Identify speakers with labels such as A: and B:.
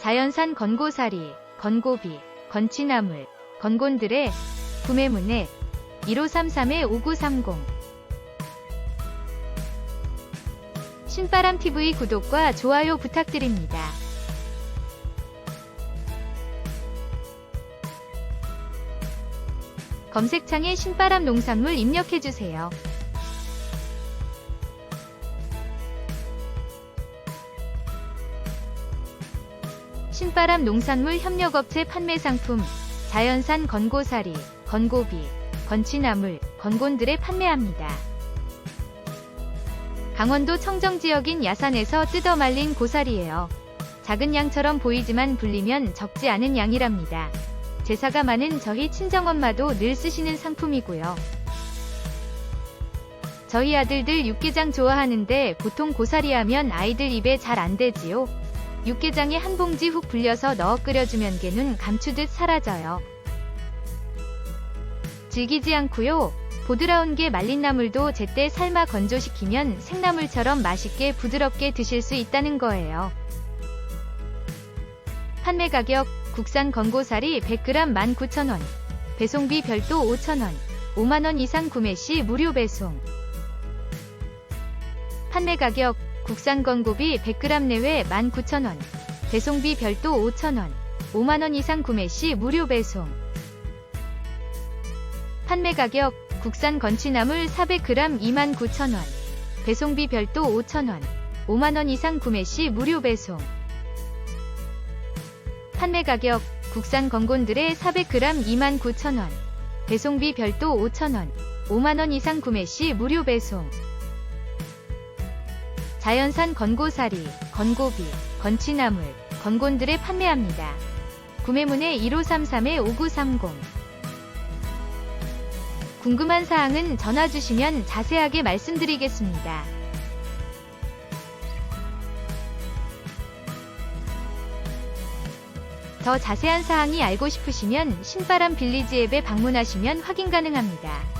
A: 자연산 건고사리, 건고비, 건치나물, 건곤들의 구매문의 1533-5930 신바람TV 구독과 좋아요 부탁드립니다. 검색창에 신바람 농산물 입력해주세요. 신바람 농산물 협력업체 판매 상품 자연산 건고사리, 건고비, 건치나물, 건곤들에 판매합니다. 강원도 청정 지역인 야산에서 뜯어 말린 고사리예요. 작은 양처럼 보이지만 불리면 적지 않은 양이랍니다. 제사가 많은 저희 친정엄마도 늘 쓰시는 상품이고요. 저희 아들들 육개장 좋아하는데 보통 고사리 하면 아이들 입에 잘 안 되지요. 육개장에 한 봉지 훅 불려서 넣어 끓여주면 개는 감추듯 사라져요. 질기지 않고요. 보드라운 게 말린 나물도 제때 삶아 건조시키면 생나물처럼 맛있게 부드럽게 드실 수 있다는 거예요. 판매 가격 국산 건고사리 100g 19,000원, 배송비 별도 5,000원, 5만원 이상 구매 시 무료 배송. 판매 가격 국산 건고비 100g 내외 19,000원, 배송비 별도 5,000원, 5만원 이상 구매 시 무료 배송. 판매 가격 국산 건치나물 400g 29,000원, 배송비 별도 5,000원, 5만원 이상 구매 시 무료 배송. 판매 가격 국산 건곤들의 400g 29,000원, 배송비 별도 5,000원, 5만원 이상 구매 시 무료 배송. 자연산 건고사리, 건고비, 건치나물, 건곤들에 판매합니다. 구매문의 1533-5930 궁금한 사항은 전화 주시면 자세하게 말씀드리겠습니다. 더 자세한 사항이 알고 싶으시면 신바람 빌리지 앱에 방문하시면 확인 가능합니다.